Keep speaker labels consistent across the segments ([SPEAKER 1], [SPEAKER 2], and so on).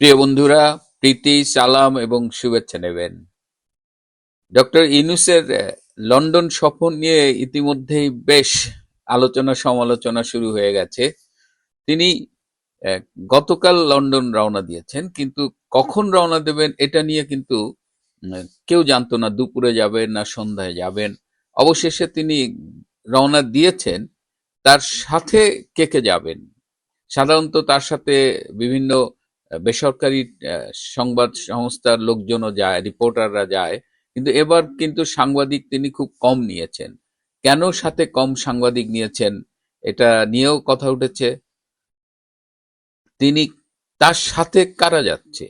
[SPEAKER 1] প্রিয় বন্ধুরা, প্রীতি, সালাম এবং শুভেচ্ছা নেবেন। ডক্টর ইনুসের লন্ডন সফর নিয়ে ইতিমধ্যেই বেশ আলোচনা সমালোচনা শুরু হয়ে গেছে। তিনি গতকাল লন্ডন রওনা দিয়েছেন, কিন্তু কখন রওনা দেবেন এটা নিয়ে কিন্তু কেউ জানতো না, দুপুরে যাবেন না সন্ধ্যায় যাবেন। অবশেষে তিনি রওনা দিয়েছেন, তার সাথে কে কে যাবেন? সাধারণত তার সাথে বিভিন্ন বেসরকারি সংবাদ সংস্থার লোকজনও যায়, রিপোর্টাররা যায়, কিন্তু এবার কিন্তু সাংবাদিক তিনি খুব কম নিয়েছেন। কেন সাথে কম সাংবাদিক নিয়েছেন এটা নিয়েও কথা উঠেছে। তিনি তার সাথে কারা যাচ্ছে?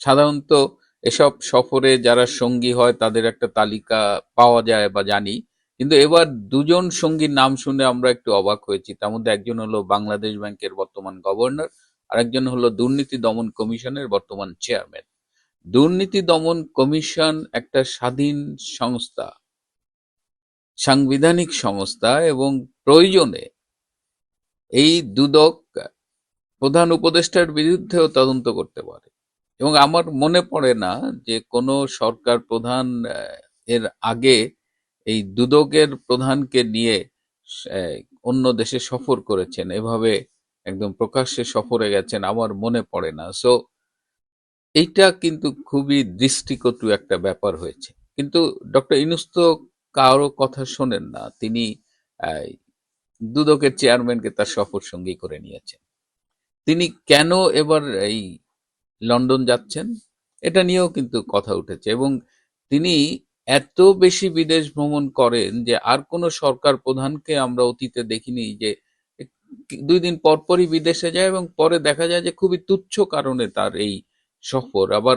[SPEAKER 1] সাধারণত এসব সফরে যারা সঙ্গী হয় তাদের একটা তালিকা পাওয়া যায় বা জানি, কিন্তু এবার দুজন সঙ্গীর নাম শুনে আমরা একটু অবাক হয়েছি। তার মধ্যে একজন হলো বাংলাদেশ ব্যাংকের বর্তমান গভর্নর আরেকজন হলো দুর্নীতি দমন কমিশনের বর্তমান চেয়ারম্যান। দুর্নীতি দমন কমিশন একটা স্বাধীন সংস্থা, সাংবিধানিক সংস্থা এবং প্রয়োজনে এই দুদক প্রধান উপদেষ্টার বিরুদ্ধেও তদন্ত করতে পারে। এবং আমার মনে পড়ে না যে কোনো সরকার প্রধান এর আগে এই দুদকের প্রধানকে নিয়ে অন্য দেশে সফর করেছেন। এভাবে একদম প্রকাশ্যে সফরে গেছেন, আমার মনে পড়ে না। সো এইটা কিন্তু খুবই দৃষ্টিকটু একটা ব্যাপার হয়েছে। কিন্তু ডক্টর ইনুস তো কারও কথা শোনেন না। তিনি দুদকের চেয়ারম্যানকে তার সফর সঙ্গী করে নিয়েছেন। তিনি কেন এবার এই লন্ডন যাচ্ছেন? এটা নিয়েও কিন্তু কথা উঠেছে। এবং তিনি এত বেশি বিদেশ ভ্রমণ করেন যে আর কোনো সরকার প্রধানকে আমরা অতীতে দেখিনি যে দুই দিন পর পরই বিদেশে যায় এবং পরে দেখা যায় যে খুবই তুচ্ছ কারণে তার এই সফর। আবার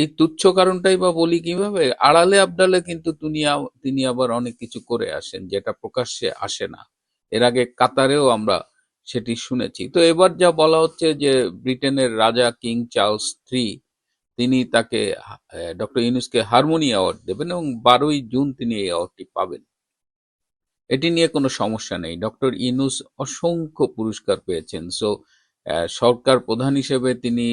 [SPEAKER 1] এই তুচ্ছ কারণটাই বা বলি কীভাবে? আড়ালে আবডালে কিন্তু তিনি তিনি আবার অনেক কিছু করে আসেন যেটা প্রকাশ্যে আসে না। এর আগে কাতারেও আমরা সেটি শুনেছি। তো এবার যা বলা হচ্ছে যে ব্রিটেনের রাজা কিং চার্লস থ্রি, তিনি তাকে ডক্টর ইউনুসকে হারমোনি অ্যাওয়ার্ড দেবেন এবং বারোই জুন তিনি এই অ্যাওয়ার্ডটি পাবেন। এটি নিয়ে কোনো সমস্যা নেই। ডক্টর ইনুস অসংখ্য পুরস্কার পেয়েছেন। সো সরকার প্রধান হিসেবে তিনি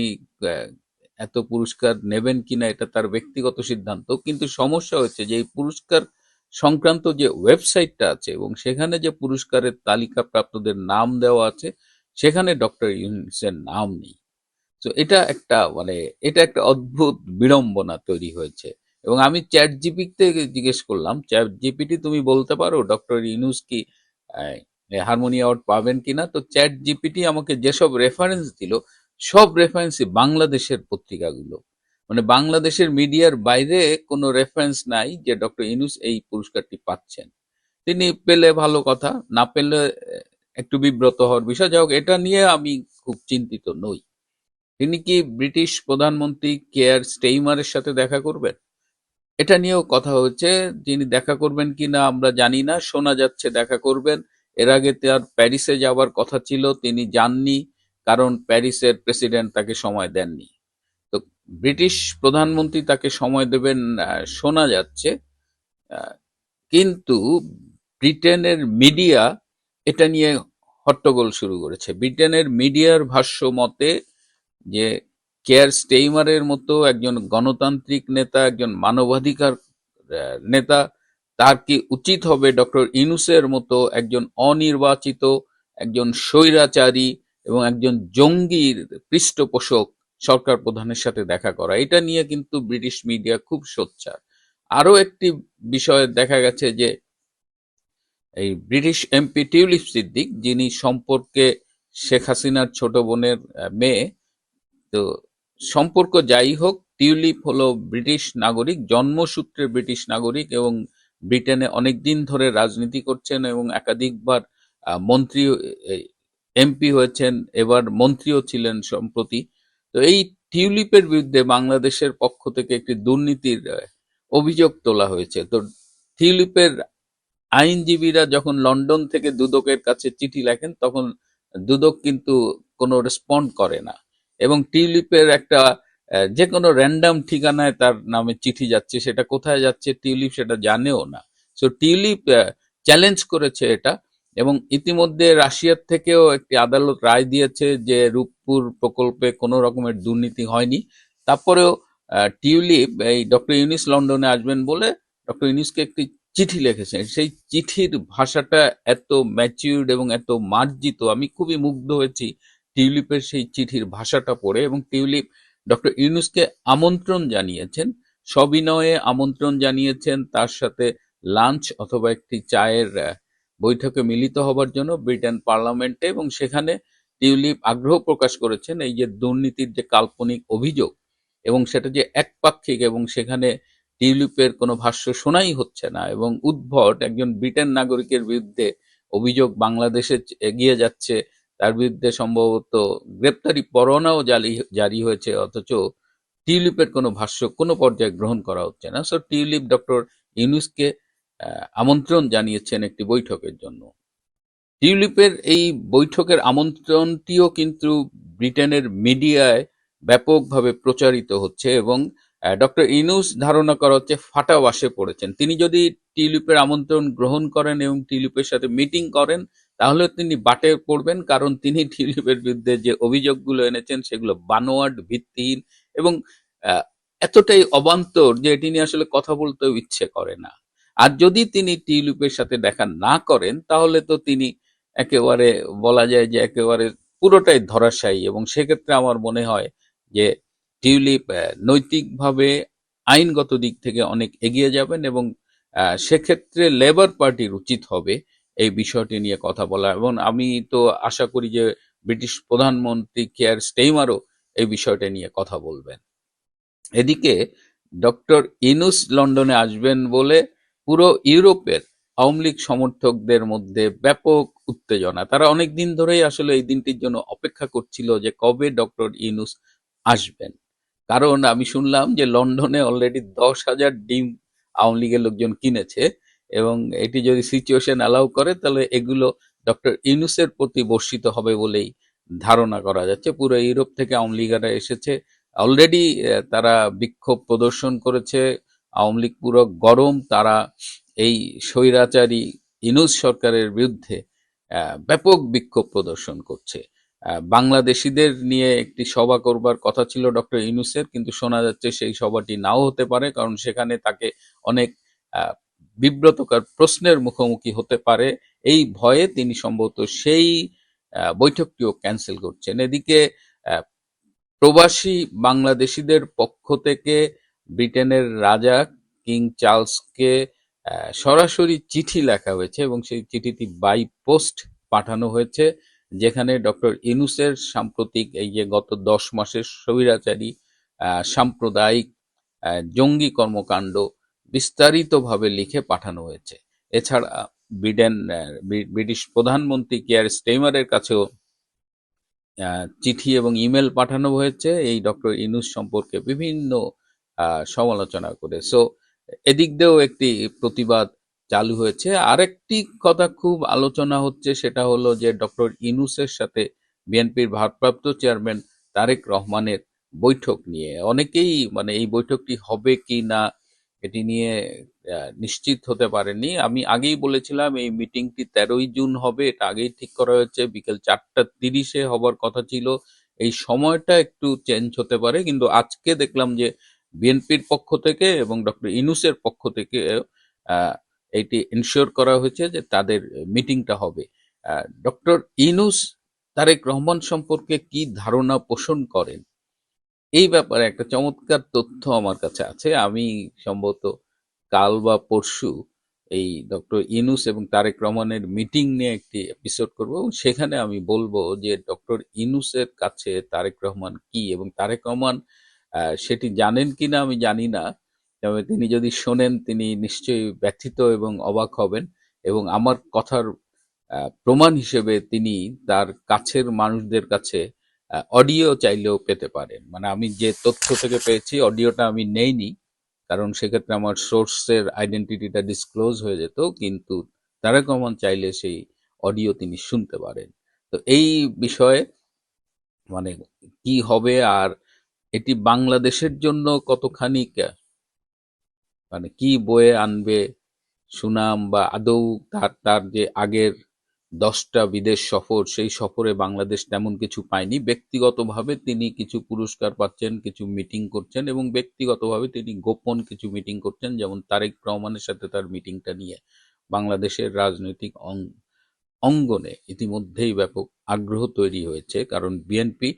[SPEAKER 1] এত পুরস্কার নেবেন কিনা এটা তার ব্যক্তিগত সিদ্ধান্ত। কিন্তু সমস্যা হচ্ছে যে এই পুরস্কার সংক্রান্ত যে ওয়েবসাইটটা আছে এবং সেখানে যে পুরস্কারের তালিকা প্রাপ্তদের নাম দেওয়া আছে, সেখানে ডক্টর ইউনুসের নাম নেই। তো এটা একটা মানে এটা একটা অদ্ভুত বিড়ম্বনা তৈরি হয়েছে। এবং আমি চ্যাট জিপিতে জিজ্ঞেস করলাম চ্যাট জিপিটি তুমি বলতে পারো ডক্টর ইনুস কি হারমোনি অ্যাওয়ার্ড পাবেন কিনা? তো চ্যাট জিপিটি আমাকে যেসব রেফারেন্স দিল, সব রেফারেন্সই বাংলাদেশের পত্রিকাগুলো। মানে বাংলাদেশের মিডিয়ার বাইরে কোনো রেফারেন্স নাই যে ডক্টর ইনুস এই পুরস্কারটি পাচ্ছেন। তিনি পেলে ভালো কথা, না পেলে একটু বিব্রত হওয়ার বিষয়। যাই এটা নিয়ে আমি খুব চিন্তিত নই। তিনি কি ব্রিটিশ প্রধানমন্ত্রী কেয়ার স্টেইমারের সাথে দেখা করবেন? এটা নিয়েও কথা হয়েছে তিনি দেখা করবেন কিনা আমরা জানি না, শোনা যাচ্ছে দেখা করবেন। এর আগে তার প্যারিসে যাওয়ার কথা ছিল, তিনি যাননি, কারণ প্যারিসের প্রেসিডেন্ট তাকে সময় দেননি। তো ব্রিটিশ প্রধানমন্ত্রী তাকে সময় দেবেন শোনা যাচ্ছে কিন্তু ব্রিটেনের মিডিয়া এটা নিয়ে হট্টগোল শুরু করেছে। ব্রিটেনের মিডিয়ার ভাষ্য মতে যে কেয়ার স্টেইমারের মতো একজন গণতান্ত্রিক নেতা, একজন মানবাধিকার নেতা, তার কি উচিত হবে ডক্টর ইনুসের মতো একজন অনির্বাচিত, একজন স্বৈরাচারী এবং একজন জঙ্গির পৃষ্ঠপোষক সরকার প্রধানের সাথে দেখা করা? এটা নিয়ে কিন্তু ব্রিটিশ মিডিয়া খুব সোচ্চার। আরও একটি বিষয়ে দেখা গেছে যে, এই ব্রিটিশ এমপি টিউলিপ সিদ্দিক, যিনি সম্পর্কে শেখ হাসিনার ছোট বোনের মেয়ে, তো সম্পর্ক যাই হোক, টিউলিপ হলো ব্রিটিশ নাগরিক, জন্মসূত্রে ব্রিটিশ নাগরিক এবং ব্রিটেনে অনেক দিন ধরে রাজনীতি করছেন এবং একাধিকবার মন্ত্রী এমপি হয়েছেন, এবার মন্ত্রীও ছিলেন সম্প্রতি। তো এই টিউলিপের বিরুদ্ধে বাংলাদেশের পক্ষ থেকে একটি দুর্নীতির অভিযোগ তোলা হয়েছে। তো টিউলিপের আইনজীবীরা যখন লন্ডন থেকে দুদকের কাছে চিঠি লেখেন, তখন দুদক কিন্তু কোনো রেসপন্ড করে না। এবং টিউলিপের একটা যে কোনো র্যান্ডাম ঠিকানায় তার নামে চিঠি যাচ্ছে, সেটা কোথায় যাচ্ছে, টিউলিপ সেটা জানেও না। সো টিউলিপ চ্যালেঞ্জ করেছে এটা এবং ইতিমধ্যে রাশিয়ার থেকেও একটি আদালত রায় দিয়েছে যে রূপপুর প্রকল্পে কোনো রকমের দুর্নীতি হয়নি। তারপরেও টিউলিপ, এই ডক্টর ইউনিস লন্ডনে আসবেন বলে ডক্টর ইউনিসকে একটি চিঠি লিখেছেন। সেই চিঠির ভাষাটা এত ম্যাচিউর্ড এবং এত মার্জিত, আমি খুবই মুগ্ধ হয়েছি টিউলিপের সেই চিঠির ভাষাটা পড়ে এবং টিউলিপ ডক্টর ইউনুসকে আমন্ত্রণ জানিয়েছেন, সবিনয়ে আমন্ত্রণ জানিয়েছেন, তার সাথে লাঞ্চ অথবা একটি চায়ের বৈঠকে মিলিত হবার জন্য ব্রিটেন পার্লামেন্টে এবং সেখানে টিউলিপ আগ্রহ প্রকাশ করেছেন এই যে দুর্নীতির যে কাল্পনিক অভিযোগ এবং সেটা যে একপাক্ষিক এবং সেখানে টিউলিপের কোনো ভাষ্য শোনাই হচ্ছে না এবং উদ্ভট একজন ব্রিটেন নাগরিকের বিরুদ্ধে অভিযোগ বাংলাদেশে এগিয়ে যাচ্ছে তার বিরুদ্ধে সম্ভবত গ্রেপ্তারি পরোয়ানাও জারি জারি হয়েছে, অথচ টিউলিপের কোনো ভাষ্য কোনো পর্যায়ে গ্রহণ করা হচ্ছে না। সো টিউলিপ ডক্টর ইউনুসকে আমন্ত্রণ জানিয়েছেন একটি বৈঠকের জন্য। টিউলিপের এই বৈঠকের আমন্ত্রণটিও কিন্তু ব্রিটেনের মিডিয়ায় ব্যাপকভাবে প্রচারিত হচ্ছে এবং ডক্টর ইনুস ধারণা করা হচ্ছে ফাটা বাসে পড়েছেন। তিনি যদি টিউলিপের আমন্ত্রণ গ্রহণ করেন এবং টিউলিপের সাথে মিটিং করেন তাহলে তিনি বাটে পড়বেন, কারণ তিনি টিউলিপের বিরুদ্ধে যে অভিযোগগুলো এনেছেন সেগুলো বানোয়াট, ভিত্তিহীন এবং এতটাই অবান্তর যে এটি নিয়ে আসলে কথা বলতেও ইচ্ছে করে না। আর যদি তিনি টিউলিপের সাথে দেখা না করেন, তাহলে তো তিনি একেবারে, বলা যায় যে একেবারে পুরোটাই ধরাশায়ী এবং সেক্ষেত্রে আমার মনে হয় যে টিউলিপ নৈতিকভাবে আইনগত দিক থেকে অনেক এগিয়ে যাবেন এবং সেক্ষেত্রে লেবার পার্টির উচিত হবে। এই বিষয়টি নিয়ে কথা বলা এবং আমি তো আশা করি যে ব্রিটিশ প্রধানমন্ত্রী কেয়ার স্টেইমারও এই বিষয়টা নিয়ে কথা বলবেন। এদিকে ডক্টর ইনুস লন্ডনে আসবেন বলে পুরো ইউরোপের আওয়ামী লীগ সমর্থকদের মধ্যে ব্যাপক উত্তেজনা। তারা অনেক দিন ধরেই আসলে এই দিনটির জন্য অপেক্ষা করছিল যে কবে ডক্টর ইনুস আসবেন। কারণ আমি শুনলাম যে লন্ডনে অলরেডি দশ হাজার ডিম আওয়ামী লীগের লোকজন কিনেছে। এবং এটি যদি সিচুয়েশন অ্যালাউ করে, তাহলে এগুলো ডক্টর ইউনুসের প্রতি বর্ষিত হবে বলেই ধারণা করা যাচ্ছে। পুরো ইউরোপ থেকে আওয়ামী লীগেরা এসেছে। অলরেডি তারা বিক্ষোভ প্রদর্শন করেছে। আওয়ামী লীগ পুরো গরম, তারা এই স্বৈরাচারী ইনুস সরকারের বিরুদ্ধে ব্যাপক বিক্ষোভ প্রদর্শন করছে। বাংলাদেশিদের নিয়ে একটি সভা করবার কথা ছিল ডক্টর ইনুসের কিন্তু শোনা যাচ্ছে সেই সভাটি নাও হতে পারে, কারণ সেখানে তাকে অনেক বিব্রতকর প্রশ্নের মুখোমুখি হতে পারে। এই ভয়ে তিনি সম্ভবত সেই বৈঠকটিও ক্যান্সেল করছেন। এদিকে প্রবাসী বাংলাদেশিদের পক্ষ থেকে ব্রিটেনের রাজা কিং চার্লসকে সরাসরি চিঠি লেখা হয়েছে এবং সেই চিঠিটি বাই পোস্ট পাঠানো হয়েছে যেখানে ডক্টর ইনুসের সাম্প্রতিক এই যে গত দশ মাসের স্বৈরাচারী আহ, সাম্প্রদায়িক জঙ্গি কর্মকাণ্ড বিস্তারিতভাবে লিখে পাঠানো হয়েছে। এছাড়া ব্রিটেন ব্রিটিশ প্রধানমন্ত্রী কেয়ার স্টেইমারের কাছেও চিঠি এবং ইমেল পাঠানো হয়েছে। এই ডক্টর ইনুস সম্পর্কে বিভিন্ন সমালোচনা করে। সো, এদিক দিয়েও একটি প্রতিবাদ চালু হয়েছে। আরেকটি কথা খুব আলোচনা হচ্ছে, সেটা হলো যে ডক্টর ইনুসের সাথে বিএনপির ভারপ্রাপ্ত চেয়ারম্যান তারেক রহমানের বৈঠক নিয়ে। অনেকেই মানে এই বৈঠকটি হবে কি না এটি নিয়ে নিশ্চিত হতে পারেনি আমি আগেই বলেছিলাম, এই মিটিংটি তেরোই জুন হবে, এটা আগেই ঠিক করা হয়েছে, বিকেল চারটা তিরিশে হবার কথা ছিল। এই সময়টা একটু চেঞ্জ হতে পারে, কিন্তু আজকে দেখলাম যে বিএনপির পক্ষ থেকে এবং ডক্টর ইনুসের পক্ষ থেকে এটি এনশিওর করা হয়েছে যে তাদের মিটিংটা হবে। ডক্টর ইনুস তারেক রহমান সম্পর্কে কি ধারণা পোষণ করেন? এই ব্যাপারে একটা চমৎকার তথ্য আমার কাছে আছে। আমি সম্ভবত কাল বা পরশু এই ডক্টর ইনুস এবং তারেক রহমানের মিটিং নিয়ে একটি এপিসোড করব এবং সেখানে আমি বলব যে ডক্টর ইনুসের কাছে তারেক রহমান কি এবং তারেক রহমান সেটি জানেন কিনা আমি জানি না। তবে তিনি যদি শোনেন, তিনি নিশ্চয়ই ব্যথিত এবং অবাক হবেন এবং আমার কথার প্রমাণ হিসেবে তিনি তার কাছের মানুষদের কাছে অডিও চাইলেও পেতে পারেন। মানে আমি যে তথ্য থেকে পেয়েছি অডিওটা আমি নেইনি, কারণ সেক্ষেত্রে আমার সোর্সের আইডেন্টিটিটা ডিসক্লোজ হয়ে যেত, কিন্তু তারেক রহমান চাইলে সেই অডিও তিনি শুনতে পারেন। তো এই বিষয়ে মানে কি হবে আর এটি বাংলাদেশের জন্য কতখানি মানে কি বয়ে আনবে সুনাম বা আদৌ তার তার যে আগের দশটা বিদেশ সফর, সেই সফরে বাংলাদেশ তেমন কিছু পায়নি। ব্যক্তিগতভাবে তিনি কিছু পুরস্কার পাচ্ছেন, কিছু মিটিং করছেন এবং ব্যক্তিগতভাবে তিনি গোপন কিছু মিটিং করছেন, যেমন তারেক রহমানের সাথে তার মিটিংটা নিয়ে বাংলাদেশের রাজনৈতিক অঙ্গনে ইতিমধ্যেই ব্যাপক আগ্রহ তৈরি হয়েছে। কারণ বিএনপি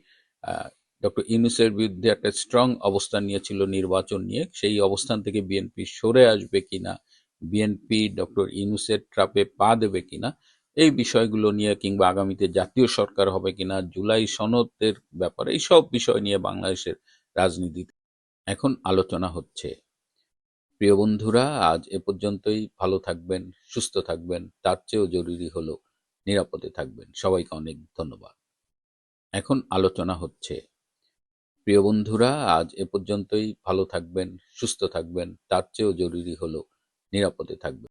[SPEAKER 1] ডক্টর ইউনুসের বিরুদ্ধে একটা স্ট্রং অবস্থান নিয়েছিল নির্বাচন নিয়ে। সেই অবস্থান থেকে বিএনপি সরে আসবে কিনা বিএনপি ডক্টর ইউনুসের ট্রাপে পা দেবে কিনা এই বিষয়গুলো নিয়ে কিংবা আগামীতে জাতীয় সরকার হবে কিনা, জুলাই সনদের ব্যাপারে এইসব বিষয় নিয়ে বাংলাদেশের রাজনীতিতে এখন আলোচনা হচ্ছে। প্রিয় বন্ধুরা, আজ এ পর্যন্তই। ভালো থাকবেন, সুস্থ থাকবেন। তার চেয়েও জরুরি হলো নিরাপদে থাকবেন। সবাইকে অনেক ধন্যবাদ। এখন আলোচনা হচ্ছে। প্রিয় বন্ধুরা, আজ এ পর্যন্তই। ভালো থাকবেন, সুস্থ থাকবেন। তার চেয়েও জরুরি হলো নিরাপদে থাকবেন।